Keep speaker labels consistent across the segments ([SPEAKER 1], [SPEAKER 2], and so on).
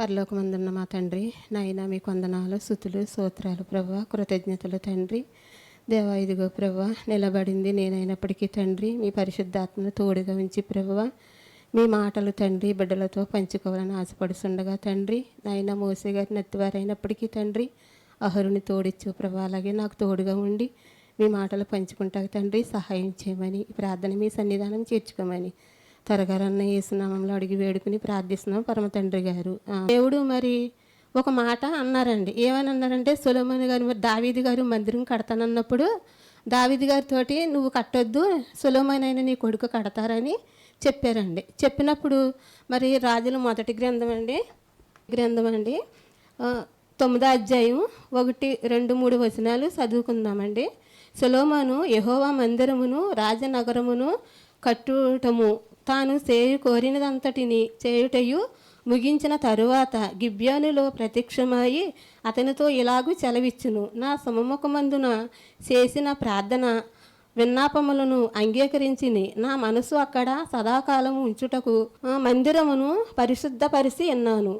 [SPEAKER 1] పరలోకమందున్న మా తండ్రి నాయన మీ కొందనాలు సుతులు సూత్రాలు ప్రభు కృతజ్ఞతలు తండ్రి. దేవా ఇదిగో ప్రభ నిలబడింది నేనైనప్పటికీ తండ్రి మీ పరిశుద్ధాత్మను తోడుగా ఉంచి ప్రభువ మీ మాటలు తండ్రి బిడ్డలతో పంచుకోవాలని ఆశపడుతుండగా తండ్రి. నాయన మోసే గారి నెత్తివారైనప్పటికీ తండ్రి అహరుని తోడిచ్చు ప్రభా అలాగే నాకు తోడుగా ఉండి మీ మాటలు పంచుకుంటా తండ్రి సహాయం చేయమని ప్రార్థన మీ సన్నిధానం చేర్చుకోమని త్వరగారన్న ఏసునామంలో అడిగి వేడుకుని ప్రార్థిస్తున్నాం పరమ తండ్రి గారు. దేవుడు మరి ఒక మాట అన్నారండి. ఏమని అన్నారంటే సొలమన్ గారు మరి దావీది గారు మందిరం కడతానన్నప్పుడు దావీది గారితోటి నువ్వు కట్టొద్దు సొలమన్ నీ కొడుకు కడతారని చెప్పారండి. చెప్పినప్పుడు మరి రాజుల మొదటి గ్రంథం అండి గ్రంథం అండి తొమ్మిదో అధ్యాయం ఒకటి రెండు మూడు వచనాలు చదువుకుందామండి. సులోమను యహోవా మందిరమును రాజనగరమును కట్టుటము తాను చేయు కోరినదంతటిని చేయుటయు ముగించిన తరువాత గిబ్యానులో ప్రత్యక్షమై అతనితో ఇలాగూ సెలవిచ్చును నా సమముఖమందున చేసిన ప్రార్థన విన్నాపములను అంగీకరించిని. నా మనసు అక్కడ సదాకాలం ఉంచుటకు మందిరమును పరిశుద్ధపరిచి ఉన్నాను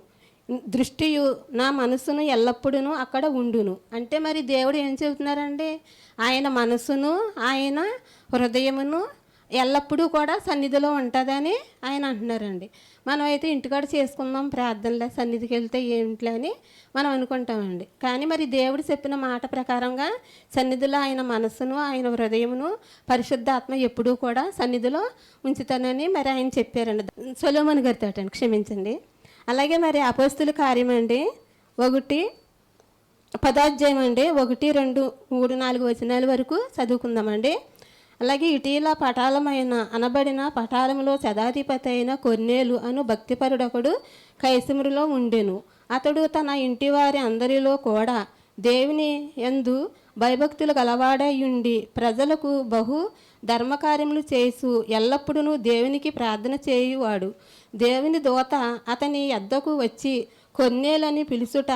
[SPEAKER 1] దృష్టియు నా మనసును ఎల్లప్పుడూ అక్కడ ఉండును. అంటే మరి దేవుడు ఏం చెబుతున్నారండి ఆయన మనసును ఆయన హృదయమును ఎల్లప్పుడూ కూడా సన్నిధిలో ఉంటుందని ఆయన అంటున్నారండి. మనం అయితే ఇంటికాడ చేసుకుందాం ప్రార్థనలే సన్నిధికి వెళ్తే ఏంట్లే అని మనం అనుకుంటామండి. కానీ మరి దేవుడు చెప్పిన మాట ప్రకారంగా సన్నిధిలో ఆయన మనసును ఆయన హృదయమును పరిశుద్ధాత్మ ఎప్పుడూ కూడా సన్నిధిలో ఉంచుతానని మరి ఆయన చెప్పారండి. సొలోమన్ గారితో అండి క్షమించండి. అలాగే మరి అపోస్తుల కార్యం అండి. ఒకటి పదాధ్యాయం అండి. ఒకటి రెండు మూడు నాలుగు వచనాల వరకు చదువుకుందామండి. అలాగే ఇటీల పటాలమైన అనబడిన పటాలంలో శతాధిపతి అయిన కొన్నేలు అను భక్తిపరుడొకడు కైసమురిలో ఉండెను. అతడు తన ఇంటివారి అందరిలో కూడా దేవుని యందు భయభక్తులు గలవాడయుండి ప్రజలకు బహు ధర్మకార్యములు చేసు ఎల్లప్పుడూ దేవునికి ప్రార్థన చేయువాడు. దేవుని దోత అతని ఎద్దకు వచ్చి కొన్నేలని పిలుచుట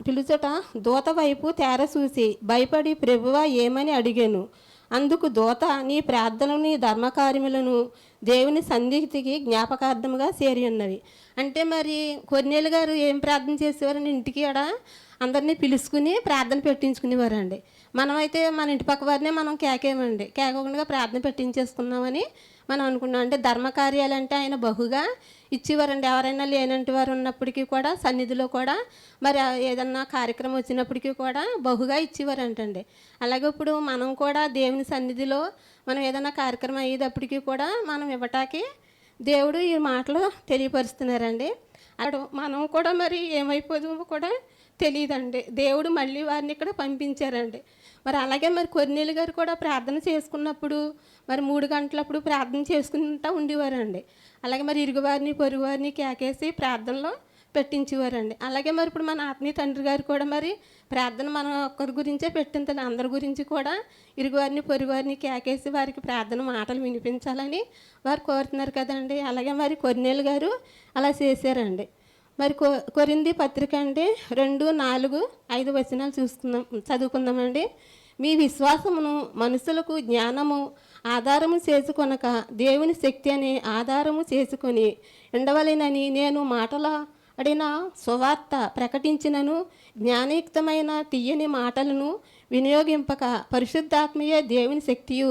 [SPEAKER 1] పిలుచుట దూత వైపు తేర చూసి భయపడి ప్రభువ ఏమని అడిగాను? అందుకు దూత నీ ప్రార్థనలు నీ ధర్మకార్యములను దేవుని సన్నిధికి జ్ఞాపకార్థముగా చేరి ఉన్నవి అంటే మరి కొన్నేళ్ళు గారు ఏం ప్రార్థన చేసేవారని ఇంటికి ఆడ అందరినీ పిలుచుకుని ప్రార్థన పెట్టించుకునేవారండి. మనమైతే మన ఇంటి పక్క వారినే మనం కేకేమండి. కేకకుండా ప్రార్థన పెట్టించేసుకున్నామని మనం అనుకున్నాం. అంటే ధర్మకార్యాలు అంటే ఆయన బహుగా ఇచ్చేవారండి. ఎవరైనా లేనంటి వారు ఉన్నప్పటికీ కూడా సన్నిధిలో కూడా మరి ఏదన్నా కార్యక్రమం వచ్చినప్పటికీ కూడా బహుగా ఇచ్చేవారంటండి. అలాగే ఇప్పుడు మనం కూడా దేవుని సన్నిధిలో మనం ఏదైనా కార్యక్రమం అయ్యేటప్పటికీ కూడా మనం ఇవ్వటానికి దేవుడు ఈ మాటలు తెలియపరుస్తున్నారండి. అటు మనం కూడా మరి ఏమైపోదు కూడా తెలియదండి దేవుడు మళ్ళీ వారిని ఇక్కడ పంపించారండి. మరి అలాగే మరి కొన్నేళ్ళు గారు కూడా ప్రార్థన చేసుకున్నప్పుడు మరి మూడు గంటలప్పుడు ప్రార్థన చేసుకుంటూ ఉండేవారండి. అలాగే మరి ఇరుగువారిని పొరుగువారిని కేకేసి ప్రార్థనలో పెట్టించేవారండి. అలాగే మరి ఇప్పుడు మన ఆత్మీయ తండ్రి గారు కూడా మరి ప్రార్థన మన ఒక్కరి గురించే పెట్టింది అందరి గురించి కూడా ఇరుగువారిని పొరుగువారిని కేకేసి వారికి ప్రార్థన మాటలు వినిపించాలని వారు కోరుతున్నారు కదండి. అలాగే మరి కొన్నేళ్ళు గారు అలా చేశారండి. మరి కొ కొరింది పత్రిక అండి రెండు నాలుగు ఐదు వచనాలు చూసుకుందాం చదువుకుందామండి. మీ విశ్వాసమును మనుషులకు జ్ఞానము ఆధారము చేసుకొనక దేవుని శక్తి అని ఆధారము చేసుకొని ఉండవలెనని నేను మాటల అడిన సువార్త ప్రకటించినను జ్ఞానయుక్తమైన తీయని మాటలను వినియోగింపక పరిశుద్ధాత్మయే దేవుని శక్తియు.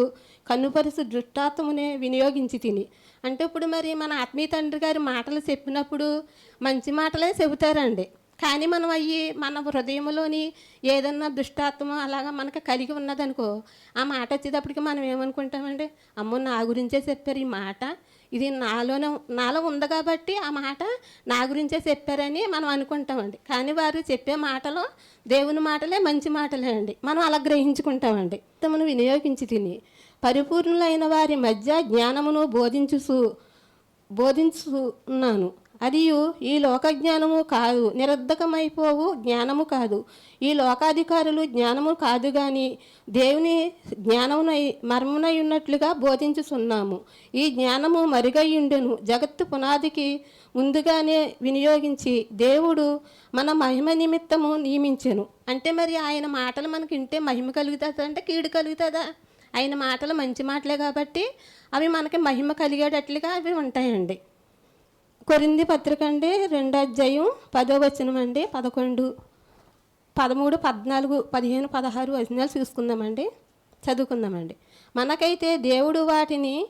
[SPEAKER 1] కన్నుపరుసు దృష్టాత్మనే వినియోగించి తిని. అంటే ఇప్పుడు మరి మన ఆత్మీయ తండ్రి గారి మాటలు చెప్పినప్పుడు మంచి మాటలే చెబుతారండి. కానీ మనం అయ్యి మన హృదయంలోని ఏదన్నా దుష్టాత్మ అలాగా మనకు కలిగి ఉన్నదనుకో ఆ మాట వచ్చేటప్పటికి మనం ఏమనుకుంటామండి? అమ్మో నా గురించే చెప్పారు ఈ మాట. ఇది నాలోనే నాలో ఉంది కాబట్టి ఆ మాట నా గురించే చెప్పారని మనం అనుకుంటామండి. కానీ వారు చెప్పే మాటలో దేవుని మాటలే మంచి మాటలే అండి. మనం అలా గ్రహించుకుంటామండి. తమను వినియోగించి తిని పరిపూర్ణులైన వారి మధ్య జ్ఞానమును బోధించుసు బోధించున్నాను అది ఈ లోక జ్ఞానము కాదు నిరర్ధకమైపోవు జ్ఞానము కాదు. ఈ లోకాధికారులు జ్ఞానము కాదు కానీ దేవుని జ్ఞానమునై మర్మునై ఉన్నట్లుగా బోధించుచున్నాము. ఈ జ్ఞానము మరుగయ్యుండెను జగత్తు పునాదికి ముందుగానే వినియోగించి దేవుడు మన మహిమ నిమిత్తము నియమించెను. అంటే మరి ఆయన మాటలు మనకి ఇంటే మహిమ కలుగుతుందా? అంటే కీడు కలుగుతుందా? ఆయన మాటలు మంచి మాటలే కాబట్టి అవి మనకి మహిమ కలిగేటట్లుగా అవి ఉంటాయండి. కొరింది పత్రిక అండి రెండో అధ్యాయం పదో వచనం అండి పదకొండు పదమూడు పద్నాలుగు పదిహేను పదహారు వచనాలు చూసుకుందామండి. చదువుకుందామండి. మనకైతే దేవుడు వాటిని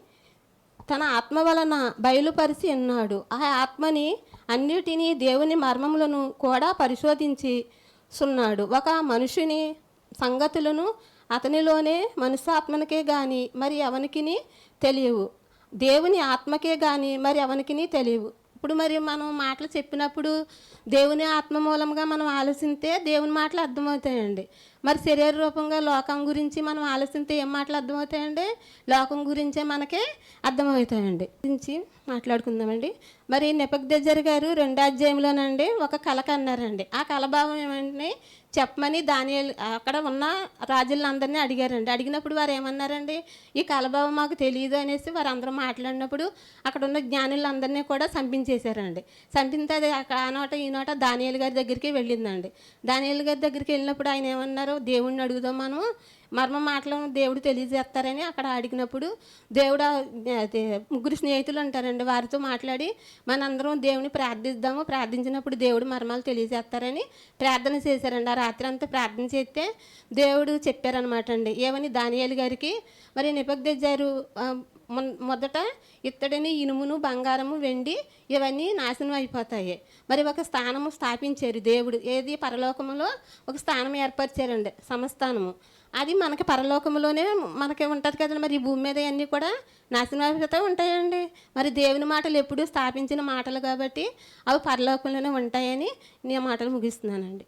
[SPEAKER 1] తన ఆత్మ వలన బయలుపరిచి ఉన్నాడు. ఆ ఆత్మని అన్నిటినీ దేవుని మర్మములను కూడా పరిశోధించి సున్నాడు. ఒక మనుషుని సంగతులను అతనిలోనే మనుషాత్మనకే గాని మరి ఎవనికిని తెలియవు. దేవుని ఆత్మకే గాని మరి ఎవనికిని తెలియవు. ఇప్పుడు మరి మనం మాటలు చెప్పినప్పుడు దేవుని ఆత్మ మూలంగా మనం ఆలోచిస్తే దేవుని మాటలు అర్థమవుతాయండి. మరి శరీర రూపంగా లోకం గురించి మనం ఆలోచిస్తే ఏం మాటలు అర్థమవుతాయండి? లోకం గురించే మనకే అర్థమవుతాయండి. గురించి మాట్లాడుకుందామండి. మరి నెపక్దెజ్జర్ గారు రెండో అధ్యాయంలోనండి ఒక కళ కన్నారండి ఆ కళభావం ఏమంటే చెప్పమని దాని అక్కడ ఉన్న రాజులందరినీ అడిగారండి. అడిగినప్పుడు వారు ఏమన్నారండి? ఈ కలభావం మాకు తెలియదు అనేసి వారు అందరూ మాట్లాడినప్పుడు అక్కడ ఉన్న జ్ఞానులందరినీ కూడా చంపించేశారండి. చంపితే అది అక్కడ ఆ నోట ఈ నోట దానియాల గారి దగ్గరికి వెళ్ళిందండి. దానియాల గారి దగ్గరికి వెళ్ళినప్పుడు ఆయన ఏమన్నారు? దేవుణ్ణి అడుగుదాం మనం. మర్మ మాటలు దేవుడు తెలియజేస్తారని అక్కడ అడిగినప్పుడు దేవుడు అదే ముగ్గురు స్నేహితులు ఉంటారండి వారితో మాట్లాడి మనందరం దేవుని ప్రార్థిద్దాము. ప్రార్థించినప్పుడు దేవుడు మర్మాలు తెలియజేస్తారని ప్రార్థన చేశారండి. ఆ రాత్రి అంతా ప్రార్థన చేస్తే దేవుడు చెప్పారనమాట అండి. ఏమని? దానియాలి గారికి మరి నిపగ్దెజ్జారు మొన్- మొదట ఇత్తడిని ఇనుమును బంగారము వెండి ఇవన్నీ నాశనం అయిపోతాయి. మరి ఒక స్థానము స్థాపించారు దేవుడు. ఏది? పరలోకములో ఒక స్థానం ఏర్పరిచారండి సమస్థానము. అది మనకి పరలోకంలోనే మనకి ఉంటుంది కదండి. మరి ఈ భూమి మీద అన్నీ కూడా నాశనం అయిపోతూ ఉంటాయండి. మరి దేవుని మాటలు ఎప్పుడూ స్థాపించిన మాటలు కాబట్టి అవి పరలోకంలోనే ఉంటాయని నేను మాటలు ముగిస్తున్నానండి.